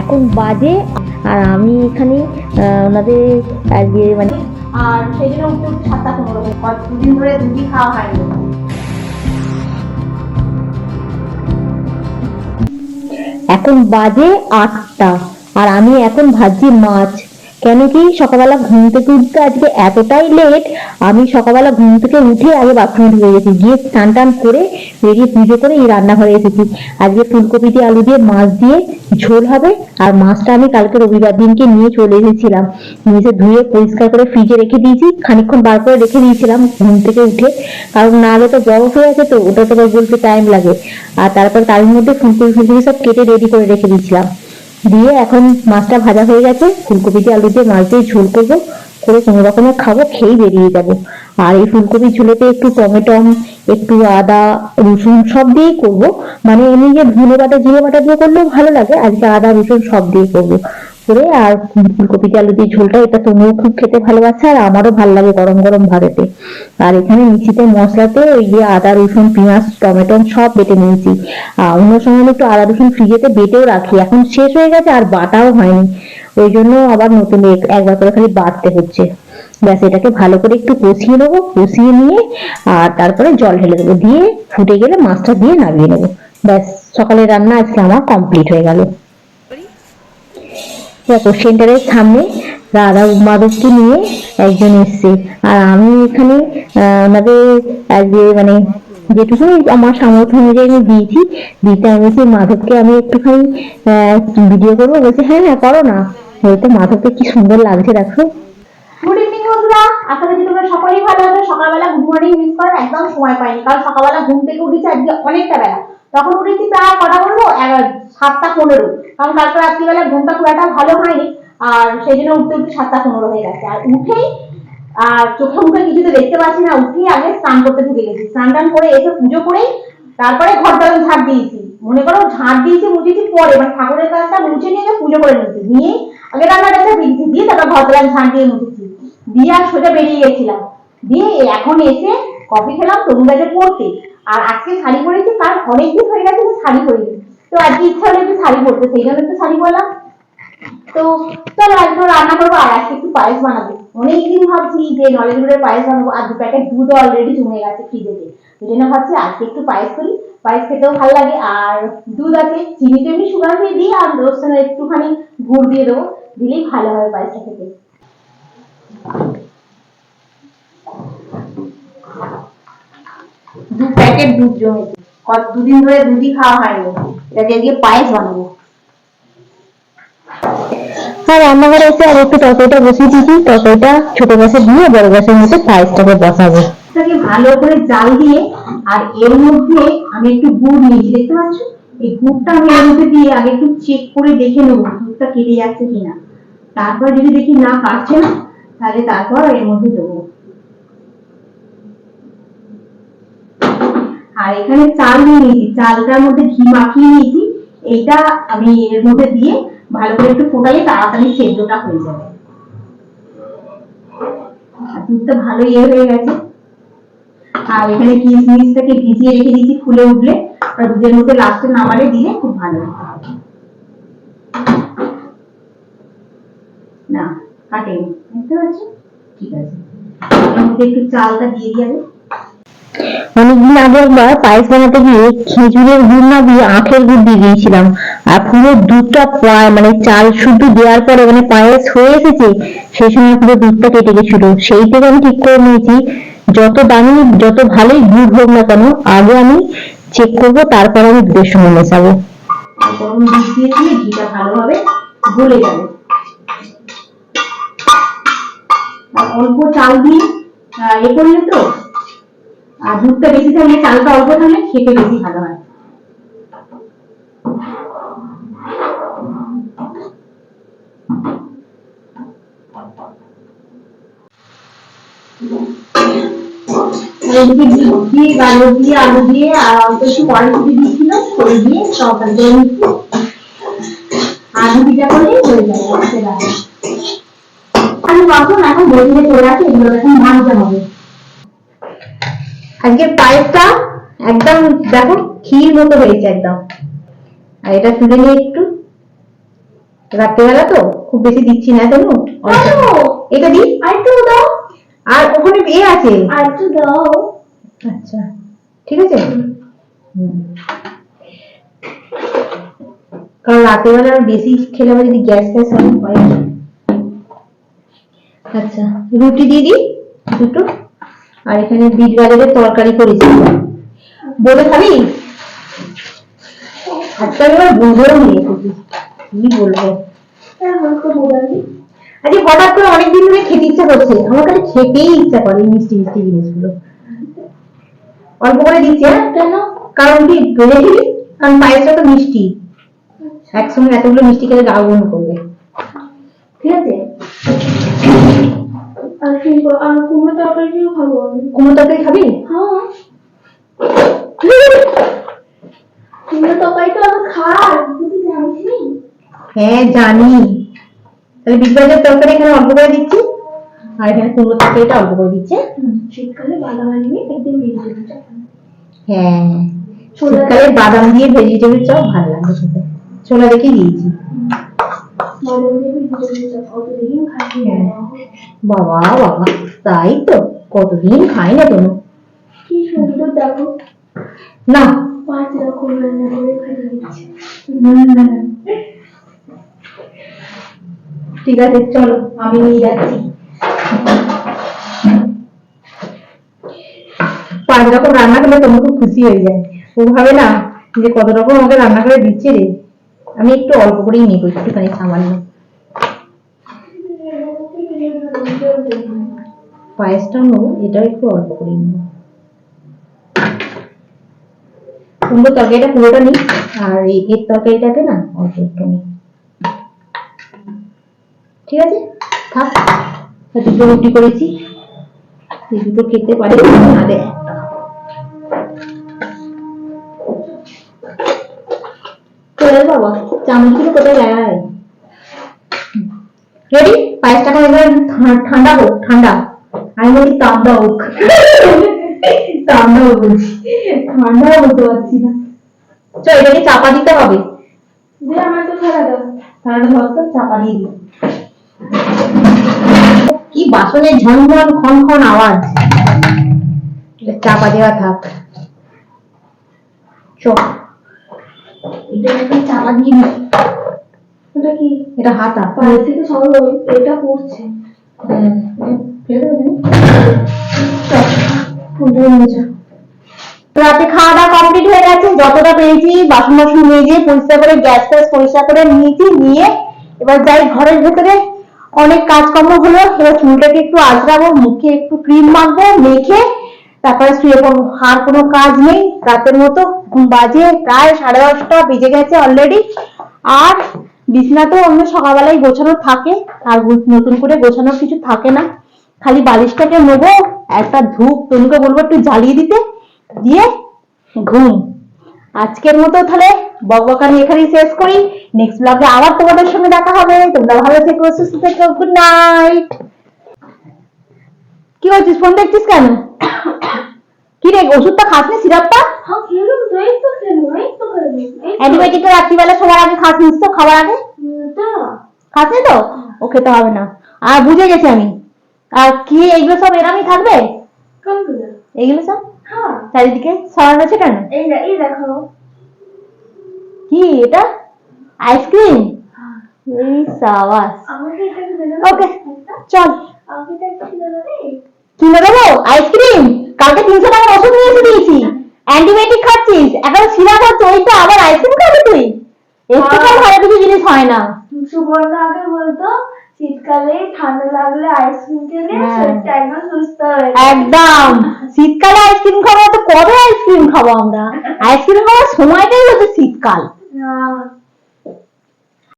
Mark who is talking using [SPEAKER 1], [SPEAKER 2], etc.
[SPEAKER 1] এখন বাজে আর আমি এখানে ওনাদের আজকে মানে
[SPEAKER 2] আর সেই জন্য একটু ছাতা সাতটা রকম দুদিন ধরে দুটি খাওয়া হয়নি।
[SPEAKER 1] এখন বাজে আটটা আর আমি এখন ভাজি মাছ। কেন কি সকালবেলা ঘুম থেকে উঠতে আজকে এতটাই লেট আমি সকালবেলা ঘুম থেকে উঠে আগে বাথরুমে ঢুকে গেছি। গিয়ে স্নান টান করে বেরিয়ে পুজো করে এই রান্নাঘরে এসেছি। আজকে ফুলকপি দিয়ে আলু দিয়ে মাছ দিয়ে ঝোল হবে, আর মাছটা আমি কালকে রবিবার দিনকে নিয়ে চলে এসেছিলাম। এসে ধুয়ে পরিষ্কার করে ফ্রিজে রেখে দিয়েছি, খানিকক্ষণ বার করে রেখে দিয়েছিলাম ঘুম থেকে উঠে। কারণ না হলে তো বরফ হয়ে আছে তো, ওটা তো বলতে টাইম লাগে। আর তারপর তার মধ্যে ফুলকপি ফুলকপি সব কেটে রেডি করে রেখে দিয়েছিলাম। দিয়ে এখন মাছটা ভাজা হয়ে গেছে। ফুলকপি দিয়ে আলু দিয়ে মাছ দিয়ে ঝোল করব। করে কোনো রকমে খাব, খেয়েই বেরিয়ে যাব। আর এই ফুলকপি ঝুলেতে একটু টমেটম, একটু আদা, রসুন সব দিয়েই করব। মানে এমনি যে ধনে বাটা জিরে বাটা দিয়ে করলেও ভালো লাগে, আজকে আদা, রসুন সব দিয়ে করব। করে আর ফুলকপি আলু দিয়ে ঝোলটা, এটা তুমিও খুব খেতে ভালোবাসে আর আমারও ভালো লাগে গরম গরম ভাতেতে আর এখানে মিষ্টিতে মশলাতে ওই যে আদা, রসুন, পেঁয়াজ, টমেটো সব বেটে নিয়েছি। আর অন্য সময় একটু আদা, রসুন ফ্রিজেতে বেটেও রাখি, এখন শেষ হয়ে গেছে আর বাটাও হয়নি। ওই জন্য আবার নতুন এক- একবার করে খালি বাটতে হচ্ছে। ব্যাস, এটাকে ভালো করে একটু কষিয়ে নেব, কষিয়ে নিয়ে আর তারপরে জল ঢেলে দেবো, দিয়ে ফুটে গেলে মাছটা দিয়ে নামিয়ে নেব। ব্যাস সকালে রান্না আজকে আমার কমপ্লিট হয়ে গেল। দেখো সেন্টারের সামনে রাধা মাধবকে নিয়ে একজন এসছে। আর আমি এখানে ওনাদের আজকে মানে যেটুকু আমার সামর্থ্য অনুযায়ী আমি দিয়েছি, দিতে আমি বলছি, মাধবকে আমি একটুখানি ভিডিও করব। বলছে হ্যাঁ হ্যাঁ করো না। বলতে মাধবকে কি সুন্দর লাগছে, দেখো।
[SPEAKER 2] গুড ভালো আছো। সকালবেলা গুড মিস করার একদম সময় পাইনি। কারণ সকালবেলা ঘুম থেকে উঠেছি আজকে অনেকটা বেলা। তখন উঠেছি প্রায় কটা বলব? সাতটা পনেরো। কারণ কালকে রাত্রিবেলা ঘুমটা খুব একটা ভালো হয়নি। আর সেই জন্য উঠতে উঠতে সাতটা পনেরো হয়ে গেছে। আর উঠেই, আর চোখে মুখে কিছু তো দেখতে পাচ্ছি না। উঠেই আগে স্নান করতে ঢুকে গেছি। স্নান টান করে এসে পুজো করেই তারপরে ঘরটা আমি ঝাড় দিয়েছি। মনে করো ঝাড় দিয়েছি মুছেছি পরে মানে ঠাকুরের কাজটা মুছে নিয়ে পুজো করে নিয়েছি। নিয়ে আগে রান্নাটা দিয়েছি দিয়ে তারপর ঘরটা আমি ঝাড় দিয়ে মুছেছি। দিয়ে আর সোজা বেরিয়ে গেছিলাম। দিয়ে এখন এসে কফি খেলাম তরুণ গাছে পড়তে। আর আজকে শাড়ি পরেছি কারণ অনেকদিন হয়ে গেছে শাড়ি পরিনি। তো আজকে ইচ্ছা হলো একটু শাড়ি পরতে, সেই জন্য একটু শাড়ি পরলাম। তো চলো আজকে রান্না করব আর আজকে একটু পায়েস বানাবো। অনেকদিন ভাবছি যে গুড়ের পায়েস বানাবো, আর দু প্যাকেট দুধ অলরেডি জমে গেছে ফ্রিজেতে ওই জন্য ভাবছি আজকে একটু পায়েস করি। পায়েস খেতেও ভালো লাগে, আর দুধ আছে, চিনি তো এমনি সুগার দিয়ে দিই, আর ওর একটুখানি গুড় দিয়ে দেবো, দিলেই ভালো হবে পায়েসটা খেতে। দু প্যাকেট দুধ জমেছে কত দুদিন ধরে দুধই খাওয়া হয়নি। এটাকে দিয়ে পায়েস বানাবো।
[SPEAKER 1] আর রান্নাঘরে এসে আর একটু তরকারিটা বসিয়ে দিয়েছি। তরকারিটা ছোট গ্যাসে দিয়ে বড় গ্যাসের মধ্যে পায়েসটাকে বসাবো।
[SPEAKER 2] এটাকে ভালো করে জাল দিয়ে আর এর মধ্যে আমি একটু গুড় নিয়েছি। দেখতে পাচ্ছ? এই গুড়টা আমি এর মধ্যে দিয়ে আগে একটু চেক করে দেখে নেব দুধটা কেটে যাচ্ছে কিনা। তারপর যদি দেখি না কাটছে না তাহলে তারপর এর মধ্যে দেবো। আর এখানে চাল নিয়ে নিয়েছি। চালটার মধ্যে ঘি মাখিয়ে নিয়েছি। এইটা আমি এর মধ্যে দিয়ে ভালো করে একটু ফোটালে তাড়াতাড়ি সেদ্ধটা হয়ে যাবে। দুধটা ভালো ইয়ে হয়ে গেছে। আর এখানে কিশমিশটাকে ভিজিয়ে রেখে দিয়েছি ফুলে উঠলে। আর দুধের মধ্যে লাস্টে নামালে দিলে খুব ভালো না, কাটেনি। বুঝতে পারছ ঠিক আছে। একটু চালটা দিয়ে দিয়াবে
[SPEAKER 1] অনেকদিন আগে একবার পায়েস বানাতে গিয়ে খেজুরের গুড় না দিয়ে আখের গুড় দিয়ে দিয়েছিলাম আর পুরো দুধটা প্রায় মানে চাল শুদ্ধ দেওয়ার পরে মানে পায়েস হয়ে এসেছে, সেই সময় পুরো দুধটা কেটে গেছিল সেই থেকে আমি ঠিক করে নিয়েছি, যত দামি, যত ভালোই গুড় হোক না কেন, আগে আমি চেক করব, তারপর আমি দুধের সঙ্গে মেশাবো।
[SPEAKER 2] গরম দুধ দিয়ে দিলে ঘিটা ভালোভাবে গলে যাবে। অল্প চাল দিয়ে এ করলে তো আর দুধটা বেশি থাকলে চালটা অল্প থাকলে খেতে বেশি ভালো হয়। দিয়ে গাজর দিয়ে আলু দিয়ে আর অল্প একটু কড়াইশুটি দিয়েছিল করে দিয়ে তরকারি আলু পিঠা করলেই হয়ে যাবে। আলু বাসন এখন বসিয়ে চলে আসে এগুলো এখন ভাজতে হবে আজকের পায়েসটা একদম দেখো ক্ষীর মতো হয়েছে একদম। আর এটা তুলে নিয়ে একটু।
[SPEAKER 1] রাত্রেবেলা তো খুব বেশি দিচ্ছি না কেন এটা দি
[SPEAKER 2] আর একটু দাও।
[SPEAKER 1] আর ওখানে এ আছে।
[SPEAKER 2] আর একটু দাও।
[SPEAKER 1] আচ্ছা ঠিক আছে? কারণ রাতের বেলা বেশি খেলে আবার যদি গ্যাস গ্যাস হয় আচ্ছা রুটি দিয়ে দিই দুটো। আর এখানে বিট গাজরের তরকারি করেছি। বলে খাবি? আজকাল এবার বুঝেও নিয়ে কি বলব?
[SPEAKER 2] হালকা মোবাইল
[SPEAKER 1] আজকে হঠাৎ করে অনেকদিন ধরে খেতে ইচ্ছা করছে। আমার কাছে খেতেই ইচ্ছা করে মিষ্টি মিষ্টি জিনিসগুলো। অল্প করে দিচ্ছি হ্যাঁ?
[SPEAKER 2] কেন?
[SPEAKER 1] কারণ কি? কারণ পায়েসটা তো মিষ্টি। একসঙ্গে এতগুলো মিষ্টি খেলে গা করবে। ঠিক আছে?
[SPEAKER 2] আর কি আর কুমড়ো তরকারিও খাব আমি?
[SPEAKER 1] কুমড়ো তরকারি খাবি?
[SPEAKER 2] হ্যাঁ। কুমড়ো তরকারি তো আমি খাই তুই জানিস নি
[SPEAKER 1] হ্যাঁ জানি। তাহলে বিটগাজের তরকারি এখানে অল্প করে দিচ্ছি। আর এখানে কুমড়ো তরকারিটা অল্প করে দিচ্ছে।
[SPEAKER 2] শীতকালে বাদাম আনিয়ে একদিন ভেজিটেবল চপ
[SPEAKER 1] হ্যাঁ শীতকালে বাদাম দিয়ে ভেজিটেবিল চপ ভালো খেতে। ছোলা দেখে দিয়েছি। বাবা বাবা তাই তো কতদিন খাই না কোনো?
[SPEAKER 2] কি সুন্দর দেখো।
[SPEAKER 1] না।
[SPEAKER 2] পাঁচ রকম রান্না করে খাইয়ে দিচ্ছে।
[SPEAKER 1] ঠিক আছে চলো আমি নিয়ে যাচ্ছি। পাঁচ রকম রান্না করলে তোমার খুব খুশি হয়ে যায়। ও ভাবে না যে কত রকম আমাকে রান্না করে দিচ্ছে রে। আমি একটু অল্প করেই নেব, একটুখানি সামান্য। পায়েসটাও নেব এটাও একটু অল্প করেই নেব। কুমড়ো তরকারিটা পুরোটা নিই, আর এর তরকারিটাকে না অল্প একটু নিই। ঠিক আছে? থাক, দুটো রুটি করেছি। দুটো খেতে পারে নাহলে একটা চামচগুলো কোথায় লাগায় রেডি পায়েসটা এখন ঠান্ডা হোক, ঠান্ডা। আমি বলি তাপটা হোক। তাপটা হোক। ঠান্ডা পারছি না। চল, এটাকে চাপা দিতে হবে।
[SPEAKER 2] আমার তো
[SPEAKER 1] ধর তো চাপা দিয়ে দিই। কি বাসনের ঝনঝন খন খন আওয়াজ চাপা দেওয়া থাক। চ এটা একটু চাপা দিয়ে দিই
[SPEAKER 2] ওটা কি?
[SPEAKER 1] এটা হাতা।
[SPEAKER 2] পায়ের থেকে সব এটা পড়ছে
[SPEAKER 1] হুম, ফেলে দেবে চল কোনটা নিয়ে যা। রাতে খাওয়া দাওয়া কমপ্লিট হয়ে গেছে যতটা পেরেছি বাসন বাসন মেজে পরিষ্কার করে গ্যাস ট্যাস পরিষ্কার করে নিয়েছি নিয়ে এবার যাই ঘরের ভেতরে। অনেক কাজকর্ম হলো এবার চুলটাকে একটু আঁচড়াবো মুখে একটু ক্রিম মাখবো মেখে তারপরে শুয়ে আর কোনো কাজ নেই। রাতের মতো এখন বাজে প্রায় সাড়ে দশটা বেজে গেছে অলরেডি আর বিছনা তো অন্য সকালবেলায় গোছানো থাকে, আর নতুন করে গোছানোর কিছু থাকে না। খালি বালিশটাকে নেব, একটা ধূপ, তনুকে বলব একটু জ্বালিয়ে দিতে, দিয়ে ঘুম। আজকের মতো তাহলে বকবকানি এখানেই শেষ করি। নেক্সট ব্লগে আবার তোমাদের সঙ্গে দেখা হবে। তোমরা ভালো থেকো, সুস্থ থেকো গুড নাইট কি বলছিস ফোন দেখছিস কেন? ওষুধটা খাসনি সিরাপটা
[SPEAKER 2] হ্যাঁ এই এই এই
[SPEAKER 1] অ্যান্টিবায়োটিকটা রাত্রিবেলা সবার আগে খাসনিস তো খাবার আগে? খাসনি তো? ও খেতে হবে না। আর বুঝে গেছি আমি। আর কি এইগুলো সব এরামই থাকবে? এইগুলো সব?
[SPEAKER 2] হ্যাঁ।
[SPEAKER 1] চারিদিকে সরানো আছে কেন?
[SPEAKER 2] এই এই
[SPEAKER 1] কি এটা? আইসক্রিম এই সাবাস।
[SPEAKER 2] কি দেবে
[SPEAKER 1] ওকে চল।
[SPEAKER 2] কিনে দেবো?
[SPEAKER 1] আইসক্রিম কালকে তিনশো টাকার ওষুধ নিয়ে এসে দিয়েছি। অ্যান্টিবায়োটিক খাচ্ছিস। এখন সিরাপ হচ্ছে ওইটা আবার আইসক্রিম খাবি তুই? একটু
[SPEAKER 2] হ্যাঁ।
[SPEAKER 1] ভালো কিছু জিনিস হয় না।
[SPEAKER 2] সুবর্ণ আগে বলতো শীতকালে ঠান্ডা লাগলে আইসক্রিম খেলে
[SPEAKER 1] হ্যাঁ।
[SPEAKER 2] শরীরটা একদম সুস্থ হয়ে।
[SPEAKER 1] একদম। শীতকালে আইসক্রিম খাব তো কবে আইসক্রিম খাব আমরা? আইসক্রিম খাওয়ার সময়টাই হচ্ছে শীতকাল।